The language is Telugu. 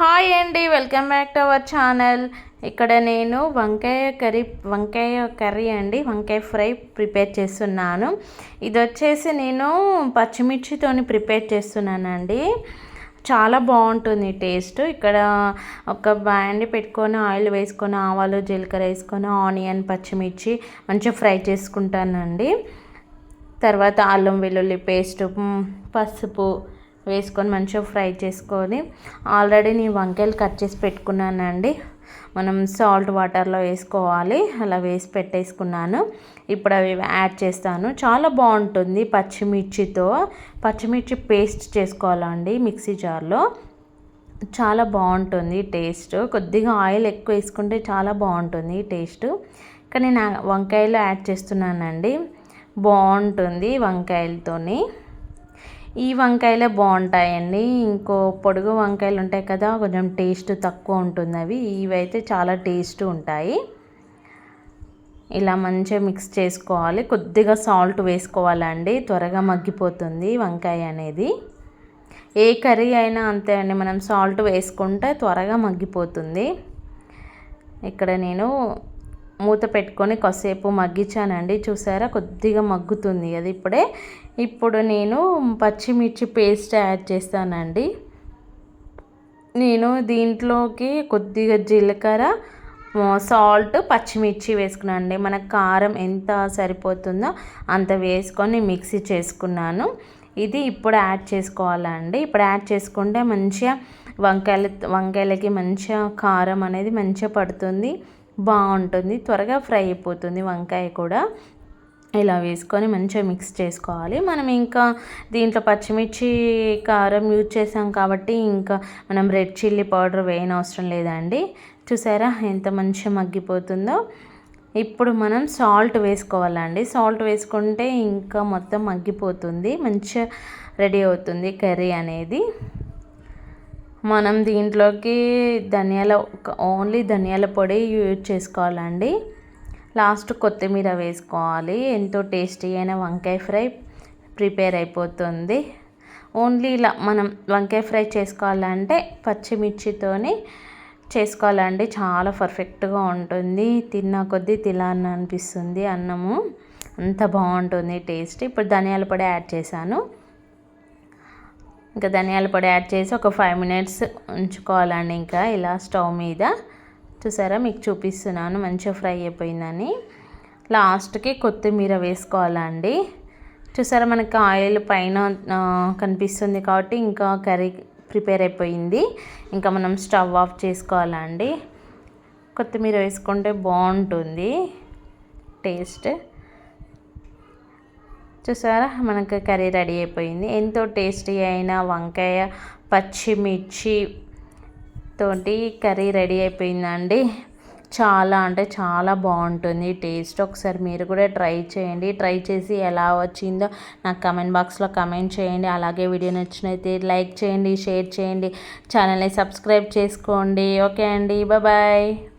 హాయ్ అండి welcome back to our channel. ఇక్కడ నేను వంకాయ కర్రీ వంకాయ కర్రీ అండి వంకాయ ఫ్రై ప్రిపేర్ చేస్తున్నాను. ఇది వచ్చేసి నేను పచ్చిమిర్చితోని ప్రిపేర్ చేస్తున్నానండి. చాలా బాగుంటుంది టేస్ట్. ఇక్కడ ఒక బ్యాండ్ పెట్టుకొని ఆయిల్ వేసుకొని ఆవాలు జీలకర్ర వేసుకొని ఆనియన్ పచ్చిమిర్చి మంచిగా ఫ్రై చేసుకుంటానండి. తర్వాత అల్లం వెల్లుల్లి పేస్ట్ పసుపు వేసుకొని మంచిగా ఫ్రై చేసుకొని ఆల్రెడీ నేను వంకాయలు కట్ చేసి పెట్టుకున్నానండి. మనం సాల్ట్ వాటర్లో వేసుకోవాలి. అలా వేసి పెట్టేసుకున్నాను. ఇప్పుడు అవి యాడ్ చేస్తాను. చాలా బాగుంటుంది పచ్చిమిర్చితో. పచ్చిమిర్చి పేస్ట్ చేసుకోవాలండి మిక్సీ జార్లో. చాలా బాగుంటుంది టేస్ట్. కొద్దిగా ఆయిల్ ఎక్కువ వేసుకుంటే చాలా బాగుంటుంది టేస్ట్. కానీ నేను వంకాయలు యాడ్ చేస్తున్నానండి. బాగుంటుంది వంకాయలతోని. ఈ వంకాయలే బాగుంటాయండి. ఇంకో పొడుగు వంకాయలు ఉంటాయి కదా కొంచెం టేస్ట్ తక్కువ ఉంటుంది అవి. ఇవైతే చాలా టేస్ట్ ఉంటాయి. ఇలా మంచిగా మిక్స్ చేసుకోవాలి. కొద్దిగా సాల్ట్ వేసుకోవాలండి. త్వరగా మగ్గిపోతుంది వంకాయ అనేది. ఏ కర్రీ అయినా అంతే అండి. మనం సాల్ట్ వేసుకుంటే త్వరగా మగ్గిపోతుంది. ఇక్కడ నేను మూత పెట్టుకొని కాసేపు మగ్గించానండి. చూసారా? కొద్దిగా మగ్గుతుంది అది ఇప్పుడే. ఇప్పుడు నేను పచ్చిమిర్చి పేస్ట్ యాడ్ చేస్తానండి. నేను దీంట్లోకి కొద్దిగా జీలకర్ర సాల్ట్ పచ్చిమిర్చి వేసుకున్నాను అండి మన కారం ఎంత సరిపోతుందో అంత వేసుకొని మిక్సీ చేసుకున్నాను. ఇది ఇప్పుడు యాడ్ చేసుకోవాలండి. ఇప్పుడు యాడ్ చేసుకుంటే మంచిగా వంకాయల వంకాయలకి మంచిగా కారం అనేది మంచిగా పడుతుంది. బాగుంటుంది. త్వరగా ఫ్రై అయిపోతుంది వంకాయ కూడా. ఇలా వేసుకొని మంచిగా మిక్స్ చేసుకోవాలి. మనం ఇంకా దీంట్లో పచ్చిమిర్చి కారం యూజ్ చేసాం కాబట్టి ఇంకా మనం రెడ్ చిల్లీ పౌడర్ వేయని అవసరం లేదండి. చూసారా ఎంత మంచిగా మగ్గిపోతుందో? ఇప్పుడు మనం సాల్ట్ వేసుకోవాలండి. సాల్ట్ వేసుకుంటే ఇంకా మొత్తం మగ్గిపోతుంది. మంచిగా రెడీ అవుతుంది కర్రీ అనేది. మనం దీంట్లోకి ధనియాల ఓన్లీ ధనియాల పొడి యూజ్ చేసుకోవాలండి. లాస్ట్ కొత్తిమీర వేసుకోవాలి. ఎంతో టేస్టీ అయిన వంకాయ ఫ్రై ప్రిపేర్ అయిపోతుంది. ఓన్లీ ఇలా మనం వంకాయ ఫ్రై చేసుకోవాలంటే పచ్చిమిర్చితోని చేసుకోవాలండి. చాలా పర్ఫెక్ట్గా ఉంటుంది. తిన్న కొద్దీ తినాలని అనిపిస్తుంది అన్నము. అంత బాగుంటుంది టేస్ట్. ఇప్పుడు ధనియాల పొడి యాడ్ చేశాను. ఇంకా ధనియాల పొడి యాడ్ చేసి ఒక ఫైవ్ మినిట్స్ ఉంచుకోవాలండి ఇంకా ఇలా స్టవ్ మీద. చూసారా? మీకు చూపిస్తున్నాను మంచిగా ఫ్రై అయిపోయిందని. లాస్ట్కి కొత్తిమీర వేసుకోవాలండి. చూసారా? మనకి ఆయిల్ పైన కనిపిస్తుంది కాబట్టి ఇంకా కర్రీ ప్రిపేర్ అయిపోయింది. ఇంకా మనం స్టవ్ ఆఫ్ చేసుకోవాలండి. కొత్తిమీర వేసుకుంటే బాగుంటుంది. టేస్ట్. చూసారా? మనకు కర్రీ రెడీ అయిపోయింది. ఎంతో టేస్టీ అయిన వంకాయ పచ్చిమిర్చి తోటి కర్రీ రెడీ అయిపోయిందండి. చాలా అంటే చాలా బాగుంటుంది. టేస్ట్ ఒకసారి మీరు కూడా ట్రై చేయండి. ట్రై చేసి ఎలా వచ్చిందో నాకు కమెంట్ బాక్స్లో కమెంట్ చేయండి. అలాగే వీడియో నచ్చినైతే లైక్ చేయండి షేర్ చేయండి. ఛానల్ని సబ్స్క్రైబ్ చేసుకోండి. ఓకే అండి. బాయ్